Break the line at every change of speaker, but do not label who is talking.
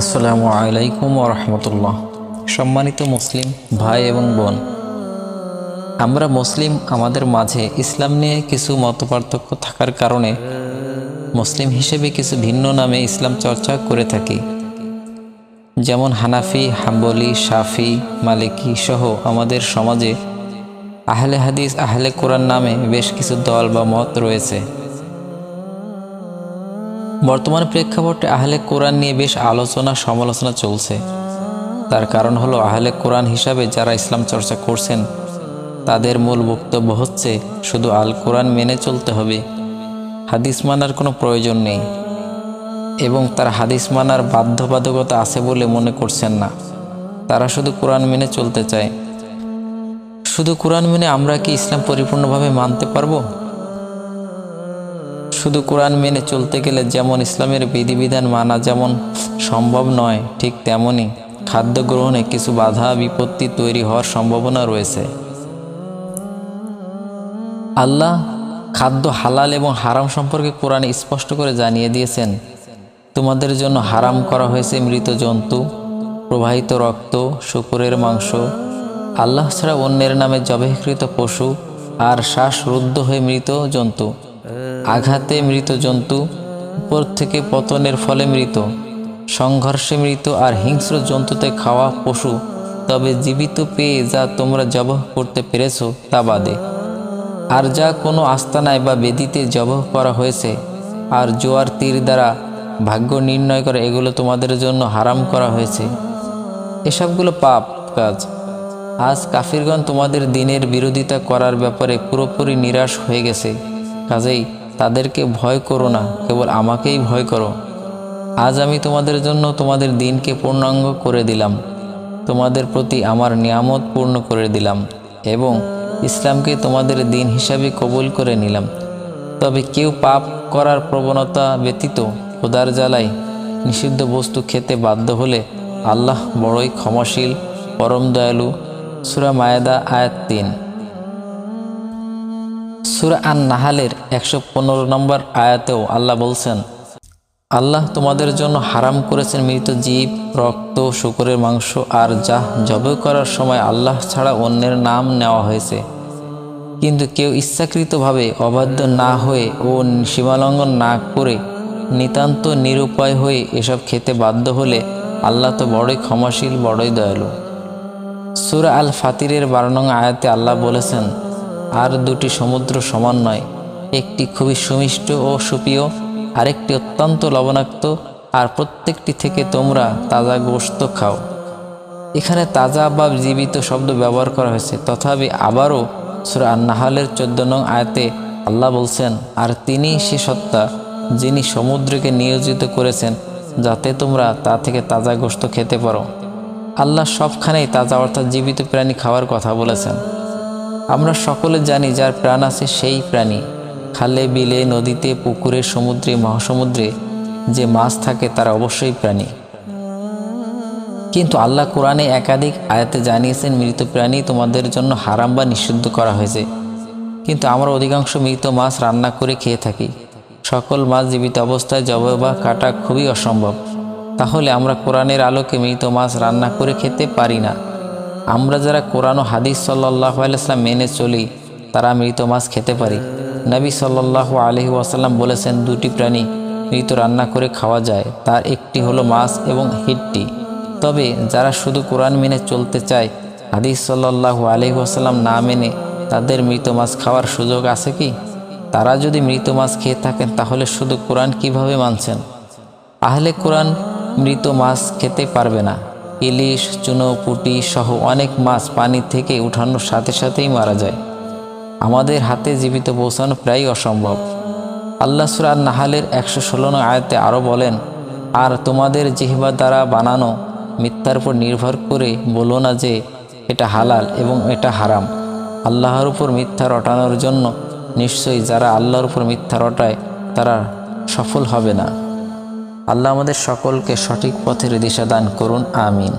আসসালামু আলাইকুম রহমতুল্লাহ। সম্মানিত মুসলিম ভাই এবং বোন, আমরা মুসলিম আমাদের মাঝে ইসলাম নিয়ে কিছু মতপার্থক্য থাকার কারণে মুসলিম হিসেবে কিছু ভিন্ন নামে ইসলাম চর্চা করে থাকি। যেমন হানাফি, হাম্বলি, শাফি, মালিকি সহ আমাদের সমাজে আহলে হাদিস, আহলে কোরআন নামে বেশ কিছু দল বা মত রয়েছে। বর্তমান প্রেক্ষাপটে আহলে কোরআন নিয়ে বেশ আলোচনা সমালোচনা চলছে। তার কারণ হলো আহলে কোরআন হিসাবে যারা ইসলাম চর্চা করছেন, তাদের মূল বক্তব্য হচ্ছে শুধু আল কোরআন মেনে চলতে হবে। হাদিস মানার কোনো প্রয়োজন নেই এবং তার হাদিস মানার বাধ্যবাধকতা আছে বলে মনে করছেন না। তারা শুধু কোরআন মেনে চলতে চায়। শুধু কোরআন মেনে আমরা কি ইসলাম পরিপূর্ণভাবে মানতে পারব? শুধু কোরআন মেনে চলতে গেলে যেমন ইসলামের বিধিবিধান মানা যেমন সম্ভব নয়, ঠিক তেমনই খাদ্য গ্রহণে কিছু বাধা বিপত্তি তৈরি হওয়ার সম্ভাবনা রয়েছে। আল্লাহ খাদ্য হালাল এবং হারাম সম্পর্কে কোরআনে স্পষ্ট করে জানিয়ে দিয়েছেন, তোমাদের জন্য হারাম করা হয়েছে মৃত জন্তু, প্রবাহিত রক্ত, শুকুরের মাংস। আল্লাহ ছাড়া অন্যের নামে জবেহকৃত পশু আর শ্বাসরুদ্ধ হয়ে মৃত জন্তু। আঘাতে মৃত জন্তু, উপর থেকে পতনের ফলে মৃত। সংঘর্ষে মৃত আর হিংস্র জন্তুতে খাওয়া পশু, তবে জীবিত পেয়ে যা তোমরা জবহ করতে পেরেছ তা বাদে। আর যা কোনো আস্তানায় বা বেদিতে জবহ করা হয়েছে, আর জোয়ার তীর দ্বারা ভাগ্য নির্ণয় করে এগুলো তোমাদের জন্য হারাম করা হয়েছে। এসবগুলো পাপ কাজ। আজ কাফিরগণ তোমাদের দিনের বিরোধিতা করার ব্যাপারে পুরোপুরি নিরাশ হয়ে গেছে। কাজেই তাদেরকে ভয় করো না, কেবল আমাকেই ভয় করো। আজ আমি তোমাদের জন্য তোমাদের দিনকে পূর্ণাঙ্গ করে দিলাম। তোমাদের প্রতি আমার নিয়ামত পূর্ণ করে দিলাম এবং ইসলামকে তোমাদের দিন হিসাবে কবুল করে নিলাম। তবে কেউ পাপ করার প্রবণতা ব্যতীত খোদার জ্বালায় নিষিদ্ধ বস্তু খেতে বাধ্য হলে আল্লাহ বড়ই ক্ষমাশীল, পরম দয়ালু। সুরা মায়াদা আয়াত তিন। সুরা আন নাহালের একশো পনেরো নম্বর আয়াতেও আল্লাহ বলছেন, আল্লাহ তোমাদের জন্য হারাম করেছেন মৃত জীব, রক্ত, শুকরের মাংস আর যা জবে করার সময় আল্লাহ ছাড়া অন্যের নাম নেওয়া হয়েছে। কিন্তু কেউ ইচ্ছাকৃতভাবে অবাধ্য না হয়ে ও সীমালঙ্ঘন না করে নিতান্ত নিরুপায় হয়ে এসব খেতে বাধ্য হলে আল্লাহ তো বড়ই ক্ষমাশীল, বড়ই দয়ালু। সুরা আল ফাতিরের বারো আয়াতে আল্লাহ বলেছেন আর দুটি সমুদ্র সমান নয়। একটি খুবই সুমিষ্ট ও সুপ্রিয়, আরেকটি অত্যন্ত লবণাক্ত, আর প্রত্যেকটি থেকে তোমরা তাজা গোশত খাও। এখানে তাজা বা জীবিত শব্দ ব্যবহার করা হয়েছে। তথাপি আবারও সুরা নাহালের চোদ্দ নং আয়াতে আল্লাহ বলছেন, আর তিনি সে সত্তা যিনি সমুদ্রকে নিয়োজিত করেছেন, যাতে তোমরা তা থেকে তাজা গোশত খেতে পারো। আল্লাহ সবখানেই তাজা অর্থাৎ জীবিত প্রাণী খাওয়ার কথা বলেছেন। আমরা সকলে জানি যার প্রাণ আছে সেই প্রাণী। খালে, বিলে, নদীতে, পুকুরে, সমুদ্রে, মহাসমুদ্রে, যে মাছ থাকে তারা অবশ্যই প্রাণী। কিন্তু আল্লাহ কোরআনে একাধিক আয়াতে জানিয়েছেন, মৃত প্রাণী তোমাদের জন্য হারাম বা নিষিদ্ধ করা হয়েছে। কিন্তু আমরা অধিকাংশ মৃত মাছ রান্না করে খেয়ে থাকি। সকল মাছ জীবিত অবস্থায় জবে বা কাটা খুবই অসম্ভব। তাহলে আমরা কোরআনের আলোকে মৃত মাছ রান্না করে খেতে পারি না। আমরা যারা কোরআন ও হাদিস সাল্লাহ আলাইসলাম মেনে চলি, তারা মৃত মাছ খেতে পারি। নবী সাল্লাহ আলহি ওয়াসাল্লাম বলেছেন, দুটি প্রাণী মৃত রান্না করে খাওয়া যায়, তার একটি হলো মাছ এবং হিটটি। তবে যারা শুধু কোরআন মেনে চলতে চায়, হাদিস সাল্লাহ আলহি ওয়াসাল্লাম না মেনে তাদের মৃত মাছ খাওয়ার সুযোগ আছে কি? তারা যদি মৃত মাছ খেয়ে থাকেন, তাহলে শুধু কোরআন কীভাবে মানছেন? আহলে কোরআন মৃত মাছ খেতে পারবে না। ইলিশ, চুনো, পুটি সহ অনেক মাছ পানি থেকে উঠানোর সাথে সাথেই মারা যায়। আমাদের হাতে জীবিত পৌঁছানো প্রায় অসম্ভব। আল্লাহ সুরার নাহালের একশো ষোলো আয়তে আরও বলেন, আর তোমাদের জিহবা দ্বারা বানানো মিথ্যার উপর নির্ভর করে বলো না যে এটা হালাল এবং এটা হারাম। আল্লাহর উপর মিথ্যা রটানোর জন্য নিশ্চয়ই যারা আল্লাহর উপর মিথ্যা রটায় তারা সফল হবে না। আল্লাহ আমাদের সকলকে সঠিক পথের দিশা দান করুন আমিন।